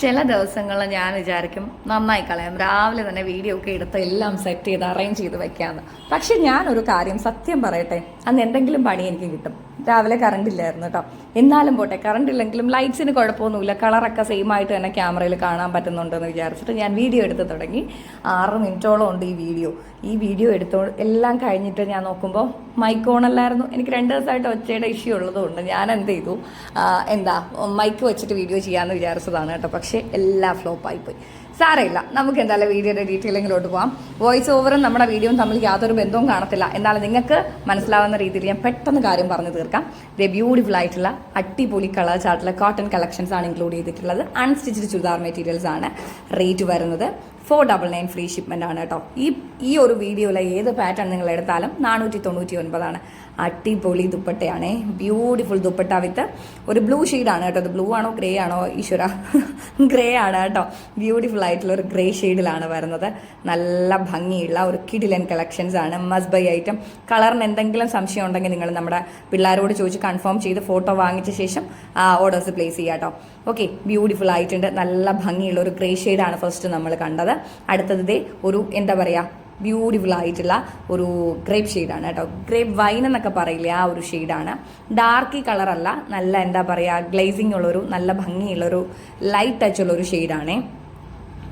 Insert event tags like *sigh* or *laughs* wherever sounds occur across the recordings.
ചില ദിവസങ്ങളിൽ ഞാൻ വിചാരിക്കും നന്നായി കളയാം. രാവിലെ തന്നെ വീഡിയോ ഒക്കെ എടുത്ത് എല്ലാം സെറ്റ് ചെയ്ത് അറേഞ്ച് ചെയ്ത് വെക്കാമെന്ന് പക്ഷെ ഞാനൊരു കാര്യം സത്യം പറയട്ടെ? അന്ന് എന്തെങ്കിലും പണി എനിക്ക് കിട്ടും. രാവിലെ കറണ്ട് ഇല്ലായിരുന്നു കേട്ടോ എന്നാലും പോട്ടെ കറണ്ട് ഇല്ലെങ്കിലും ലൈറ്റ്സിന് കുഴപ്പമൊന്നുമില്ല. കളറൊക്കെ സെയിം ആയിട്ട് തന്നെ ക്യാമറയിൽ കാണാൻ പറ്റുന്നുണ്ടെന്ന് വിചാരിച്ചിട്ട് ഞാൻ വീഡിയോ എടുത്ത് തുടങ്ങി. ആറ് മിനിറ്റോളം ഉണ്ട് ഈ വീഡിയോ ഈ വീഡിയോ എടുത്തോ എല്ലാം കഴിഞ്ഞിട്ട് ഞാൻ നോക്കുമ്പോൾ മൈക്ക് ഓണല്ലായിരുന്നു എനിക്ക് രണ്ട് ദിവസമായിട്ട് ഒച്ചയുടെ ഇഷ്യൂ ഉള്ളതുകൊണ്ട് ഞാൻ എന്ത് ചെയ്തു? എന്താ മൈക്ക് വെച്ചിട്ട് വീഡിയോ ചെയ്യാമെന്ന് വിചാരിച്ചതാണ് കേട്ടോ പക്ഷേ എല്ലാം ഫ്ലോപ്പായി പോയി. സാരമില്ല. നമുക്ക് എന്തായാലും വീഡിയോയുടെ ഡീറ്റെയിലിങ്ങിലോട്ട് പോകാം വോയിസ് ഓവറും നമ്മുടെ വീഡിയോയും തമ്മിൽ യാതൊരു ബന്ധവും കാണത്തില്ല. എന്നാൽ നിങ്ങൾക്ക് മനസ്സിലാവുന്ന രീതിയിൽ ഞാൻ പെട്ടെന്ന് കാര്യം പറഞ്ഞു തീർക്കാം. ഇത് ബ്യൂട്ടിഫുൾ ആയിട്ടുള്ള അടിപൊളി കളർ ചാർട്ടിലെ കോട്ടൺ കളക്ഷൻസ് ആണ് ഇൻക്ലൂഡ് ചെയ്തിട്ടുള്ളത്. അൺസ്റ്റിച്ച്ഡ് ചുരിദാർ മെറ്റീരിയൽസ് ആണ് റേറ്റ് വരുന്നത്. Four double nine free shipment ആണ് കേട്ടോ. ഈ ഈ ഒരു വീഡിയോയിലെ ഏത് പാറ്റേൺ നിങ്ങൾ എടുത്താലും നാനൂറ്റി തൊണ്ണൂറ്റി ഒൻപതാണ് അടിപൊളി ദുപ്പട്ടയാണേ. ബ്യൂട്ടിഫുൾ ദുപ്പട്ട വിത്ത് ഒരു ബ്ലൂ ഷെയ്ഡാണ് കേട്ടോ. അത് ബ്ലൂ ആണോ ഗ്രേ ആണോ ഈശ്വര. ഗ്രേ ആണ് കേട്ടോ. ബ്യൂട്ടിഫുൾ ആയിട്ടുള്ള ഒരു ഗ്രേ ഷെയ്ഡിലാണ് വരുന്നത്. നല്ല ഭംഗിയുള്ള ഒരു കിഡിലൻ കളക്ഷൻസ് ആണ്. മസ് ബൈ ഐറ്റം കളറിന് എന്തെങ്കിലും സംശയം ഉണ്ടെങ്കിൽ നിങ്ങൾ നമ്മുടെ പിള്ളേരോട് ചോദിച്ച് കൺഫേം ചെയ്ത് ഫോട്ടോ വാങ്ങിച്ച ശേഷം ഓർഡേഴ്സ് പ്ലേസ് ചെയ്യാം കേട്ടോ. ഓക്കെ ബ്യൂട്ടിഫുൾ ആയിട്ടുണ്ട്. നല്ല ഭംഗിയുള്ള ഒരു ഗ്രേ ഷെയ്ഡാണ് ഫസ്റ്റ് നമ്മൾ കണ്ടത്. അടുത്തത് ഇതേ ഒരു എന്താ പറയുക ബ്യൂട്ടിഫുൾ ആയിട്ടുള്ള ഒരു ഗ്രേപ്പ് ഷെയ്ഡാണ് കേട്ടോ. ഗ്രേപ്പ് വൈൻ എന്നൊക്കെ പറയില്ലേ ആ ഒരു ഷെയ്ഡാണ് ഡാർക്കി കളറല്ല നല്ല എന്താ പറയുക ഗ്ലേസിംഗ് ഉള്ളൊരു നല്ല ഭംഗിയുള്ളൊരു ലൈറ്റ് ടച്ച് ഉള്ളൊരു ഷെയ്ഡാണേ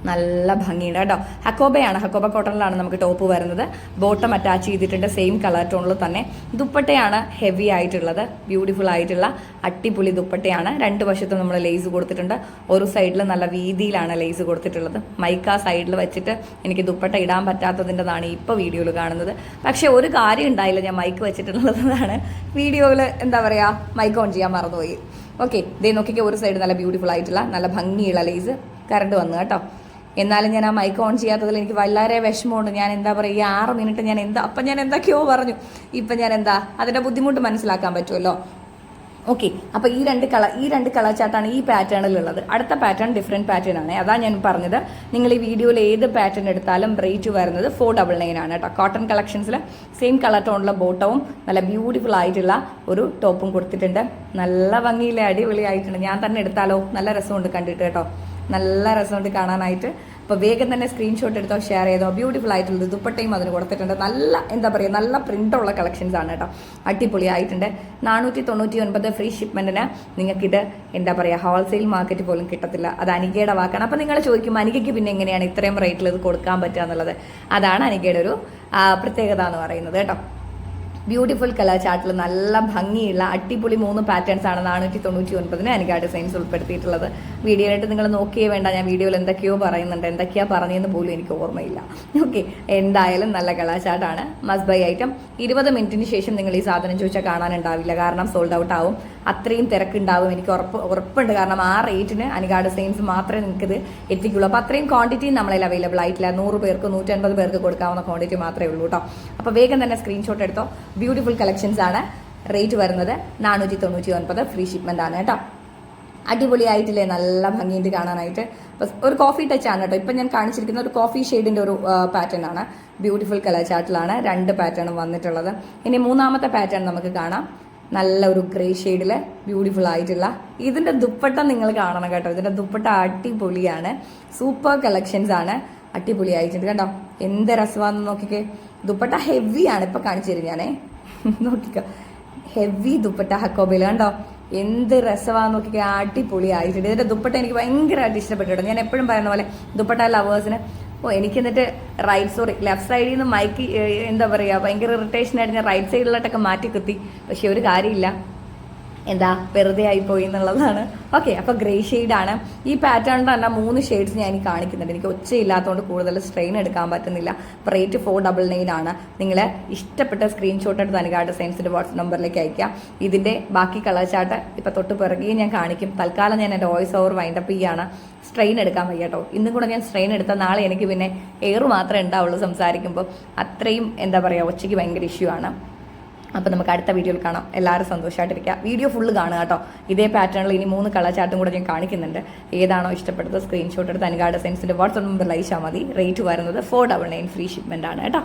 നല്ല ഭംഗിയുണ്ട് കേട്ടോ. ഹക്കോബയാണ്. ഹക്കോബ കോട്ടണിലാണ് നമുക്ക് ടോപ്പ് വരുന്നത്. ബോട്ടം അറ്റാച്ച് ചെയ്തിട്ടുണ്ട്. സെയിം കളർ ടോണിൽ തന്നെ. ദുപ്പട്ടയാണ് ഹെവി ആയിട്ടുള്ളത്. ബ്യൂട്ടിഫുൾ ആയിട്ടുള്ള അട്ടിപൊളി ദുപ്പട്ടയാണ്. രണ്ട് വശത്തും നമ്മൾ ലേസ് കൊടുത്തിട്ടുണ്ട്. ഒരു സൈഡിൽ നല്ല വീതിയിലാണ് ലേസ് കൊടുത്തിട്ടുള്ളത്. മൈക്ക സൈഡിൽ വെച്ചിട്ട് എനിക്ക് ദുപ്പട്ട ഇടാൻ പറ്റാത്തതിന്റെതാണ് ഇപ്പോൾ വീഡിയോയിൽ കാണുന്നത്. പക്ഷേ ഒരു കാര്യം ഉണ്ടായില്ല. ഞാൻ മൈക്ക് വെച്ചിട്ടുള്ളതാണ്. വീഡിയോയിൽ എന്താ പറയുക മൈക്ക് ഓൺ ചെയ്യാൻ മറന്നുപോയി. ഓക്കെ ഇതേ നോക്കിക്കോ ഒരു സൈഡ് നല്ല ബ്യൂട്ടിഫുൾ ആയിട്ടുള്ള നല്ല ഭംഗിയുള്ള ലേസ് കറണ്ട് വന്നു കേട്ടോ. എന്നാലും ഞാൻ ആ മൈക്ക് ഓൺ ചെയ്യാത്തതിൽ എനിക്ക് വളരെ വിഷമമുണ്ട്. ഞാൻ എന്താ പറയുക ഈ ആറ് മിനിറ്റ് ഞാൻ എന്താ അപ്പം ഞാൻ എന്തൊക്കെയോ പറഞ്ഞു. ഇപ്പം ഞാൻ എന്താ അതിന്റെ ബുദ്ധിമുട്ട് മനസ്സിലാക്കാൻ പറ്റുമല്ലോ. ഓക്കെ അപ്പോൾ ഈ രണ്ട് കള ഈ രണ്ട് കളർ ചാർട്ടാണ് ഈ പാറ്റേണിലുള്ളത് അടുത്ത പാറ്റേൺ ഡിഫറെന്റ് പാറ്റേൺ ആണ്. അതാ ഞാൻ പറഞ്ഞത്. നിങ്ങൾ ഈ വീഡിയോയിൽ ഏത് പാറ്റേൺ എടുത്താലും റേറ്റ് വരുന്നത് ഫോർ ഡബിൾ നയൻ ആണ് കേട്ടോ. കോട്ടൺ കളക്ഷൻസിൽ സെയിം കളർ ടോണിലുള്ള ബോട്ടവും നല്ല ബ്യൂട്ടിഫുൾ ആയിട്ടുള്ള ഒരു ടോപ്പും കൊടുത്തിട്ടുണ്ട്. നല്ല ഭംഗിയിലെ അടിപൊളിയായിട്ടുണ്ട്. ഞാൻ തന്നെ എടുത്താലോ? നല്ല രസമുണ്ട് കണ്ടിട്ട് കേട്ടോ. നല്ല രസമുണ്ട് കാണാനായിട്ട്. അപ്പോൾ വേഗം തന്നെ സ്ക്രീൻഷോട്ട് എടുത്തോ ഷെയർ ചെയ്തോ. ബ്യൂട്ടിഫുൾ ആയിട്ടുള്ള ദുപ്പട്ടയും അതിന് കൊടുത്തിട്ടുണ്ട്. നല്ല എന്താ പറയുക നല്ല പ്രിന്റുള്ള കളക്ഷൻസ് ആണ് കേട്ടോ. അടിപൊളിയായിട്ടുണ്ട്. നാനൂറ്റി തൊണ്ണൂറ്റി ഒൻപത് ഫ്രീ ഷിപ്മെന്റിന് നിങ്ങൾക്കിത് എന്താ പറയുക ഹോൾസെയിൽ മാർക്കറ്റ് പോലും കിട്ടത്തില്ല. അത് അനികയുടെ വാക്കാണ്. അപ്പോൾ നിങ്ങൾ ചോദിക്കും അനികയ്ക്ക് പിന്നെ എങ്ങനെയാണ് ഇത്രയും റേറ്റിൽ ഇത് കൊടുക്കാൻ പറ്റുക എന്നുള്ളത്? അതാണ് അനികയുടെ ഒരു പ്രത്യേകത എന്ന് പറയുന്നത് കേട്ടോ. ബ്യൂട്ടിഫുൾ കളർ ചാർട്ടിൽ നല്ല ഭംഗിയുള്ള അടിപൊളി മൂന്ന് പാറ്റേൺസ് ആണ് നാനൂറ്റി തൊണ്ണൂറ്റി ഒൻപതിന് എനിക്ക് ആ ഡിസൈൻസ് ഉൾപ്പെടുത്തിയിട്ടുള്ളത്. വീഡിയോ ആയിട്ട് നിങ്ങൾ നോക്കിയേ വേണ്ട ഞാൻ വീഡിയോയിൽ എന്തൊക്കെയോ പറയുന്നുണ്ട്. എന്തൊക്കെയാ പറഞ്ഞതെന്ന് പോലും എനിക്ക് ഓർമ്മയില്ല. ഓക്കെ എന്തായാലും നല്ല കളർ ചാർട്ടാണ് മസ്റ്റ് ബൈ ഐറ്റം ഇരുപത് മിനിറ്റിന് ശേഷം നിങ്ങൾ ഈ സാധനം ചോദിച്ചാൽ കാണാനുണ്ടാവില്ല. കാരണം സോൾഡ് ഔട്ട് ആവും. അത്രയും തിരക്കുണ്ടാവും. എനിക്ക് ഉറപ്പ് ഉറപ്പുണ്ട്. കാരണം ആ റേറ്റിന് അനുഗാഡ് സെയിൻസ് മാത്രമേ നിങ്ങൾക്ക് ഇത് എത്തിക്കുള്ളൂ. അപ്പോൾ അത്രയും ക്വാണ്ടിറ്റി നമ്മളതിൽ അവൈലബിൾ ആയിട്ടില്ല. നൂറ് പേർക്ക് നൂറ്റൻപത് പേർക്ക് കൊടുക്കാവുന്ന ക്വാണ്ടിറ്റി മാത്രമേ ഉള്ളൂ കേട്ടോ അപ്പോൾ വേഗം തന്നെ സ്ക്രീൻഷോട്ട് എടുത്തോ. ബ്യൂട്ടിഫുൾ കളക്ഷൻസ് ആണ് റേറ്റ് വരുന്നത് നാനൂറ്റി തൊണ്ണൂറ്റി ഒൻപത് ഫ്രീ ഷിപ്മെന്റ് ആണ് കേട്ടോ അടിപൊളിയായിട്ടില്ലേ? നല്ല ഭംഗിയുണ്ട് കാണാനായിട്ട്. ഒരു കോഫി ടച്ച് ആണ് കേട്ടോ ഇപ്പം ഞാൻ കാണിച്ചിരിക്കുന്ന ഒരു കോഫി ഷെയ്ഡിന്റെ ഒരു പാറ്റേൺ ആണ്. ബ്യൂട്ടിഫുൾ കളർ ചാർട്ടിലാണ് രണ്ട് പാറ്റേൺ വന്നിട്ടുള്ളത്. ഇനി മൂന്നാമത്തെ പാറ്റേൺ നമുക്ക് കാണാം. നല്ല ഒരു ഗ്രേ ഷെയ്ഡിലെ ബ്യൂട്ടിഫുൾ ആയിട്ടുള്ള ഇതിന്റെ ദുപ്പട്ട നിങ്ങൾ കാണണം കേട്ടോ. ഇതിന്റെ ദുപ്പട്ട അടിപൊളിയാണ്. സൂപ്പർ കളക്ഷൻസ് ആണ്. അടിപൊളിയായിട്ടുണ്ട് കേട്ടോ എന്ത് രസമാണെന്ന് നോക്കിക്കേ. ദുപ്പട്ട ഹെവി ആണ് ഇപ്പം കാണിച്ചു തരും ഞാനേ. *laughs* നോക്കിക്കോ. ഹെവി ദുപ്പട്ട ഹക്കോബയിൽ കണ്ടോ? എന്ത് രസമാണെന്ന് നോക്കിക്കേ. അടിപൊളി ആയിട്ടുണ്ട്. ഇതിന്റെ ദുപ്പട്ട എനിക്ക് ഭയങ്കരമായിട്ട് ഇഷ്ടപ്പെട്ടു ഞാൻ എപ്പോഴും പറയുന്ന പോലെ ദുപ്പട്ട ലവേഴ്സിന് ഓ എനിക്ക് എന്നിട്ട് റൈറ്റ് സോറി ലെഫ്റ്റ് സൈഡിൽ നിന്ന് മൈക്ക് എന്താ പറയുക ഭയങ്കര ഇറിറ്റേഷൻ ആയിട്ട് ഞാൻ റൈറ്റ് സൈഡിലോട്ടൊക്കെ മാറ്റി കുത്തി. പക്ഷെ ഒരു കാര്യമില്ല. എന്താ വെറുതെ ആയിപ്പോയി എന്നുള്ളതാണ്. ഓക്കെ അപ്പോൾ ഗ്രേ ആണ്. ഈ പാറ്റേൺ തന്നെ മൂന്ന് ഷെയ്ഡ്സ് ഞാൻ ഈ കാണിക്കുന്നുണ്ട്. എനിക്ക് ഒച്ചയില്ലാത്തതുകൊണ്ട് കൂടുതൽ സ്ട്രെയിൻ എടുക്കാൻ പറ്റുന്നില്ല. അപ്പോൾ റേറ്റ് ഫോർ ഡബിൾ നയൻ ആണ്. നിങ്ങൾ ഇഷ്ടപ്പെട്ട സ്ക്രീൻഷോട്ട് എടുത്ത് അനുകാ ഡിസൈൻസിന്റെ വാട്സപ്പ് നമ്പറിലേക്ക് അയക്കാം ഇതിന്റെ ബാക്കി കളർ ചാർട്ട് ഇപ്പൊ തൊട്ട് പിറകെയും ഞാൻ കാണിക്കും. തൽക്കാലം ഞാൻ എന്റെ വോയിസ് ഓവർ വൈൻഡ് അപ്പ് ചെയ്യാണ്. സ്ട്രെയിൻ എടുക്കാൻ വയ്യ കേട്ടോ ഇന്നും കൂടെ ഞാൻ സ്ട്രെയിൻ എടുത്ത നാളെ എനിക്ക് പിന്നെ എയർ മാത്രമേ ഉണ്ടാവുള്ളൂ സംസാരിക്കുമ്പോൾ അത്രയും എന്താ പറയുക ഒച്ചയ്ക്ക് ഭയങ്കര ഇഷ്യൂ ആണ്. അപ്പോൾ നമുക്ക് അടുത്ത വീഡിയോയിൽ കാണാം. എല്ലാവരും സന്തോഷമായിട്ടിരിക്കുക വീഡിയോ ഫുള്ള് കാണുക കേട്ടോ. ഇതേ പാറ്റേണിൽ ഇനി മൂന്ന് കളർ ചാർട്ടും കൂടെ ഞാൻ കാണിക്കുന്നുണ്ട്. ഏതാണോ ഇഷ്ടപ്പെട്ടത് സ്ക്രീൻഷോട്ട് എടുത്ത് അനുഗാഡ് ഡിസൈൻസിന്റെ വാട്സപ്പ് നമ്പറിൽ അയച്ചാൽ മതി. റേറ്റ് വരുന്നത് four double nine free shipment ആണ് കേട്ടോ.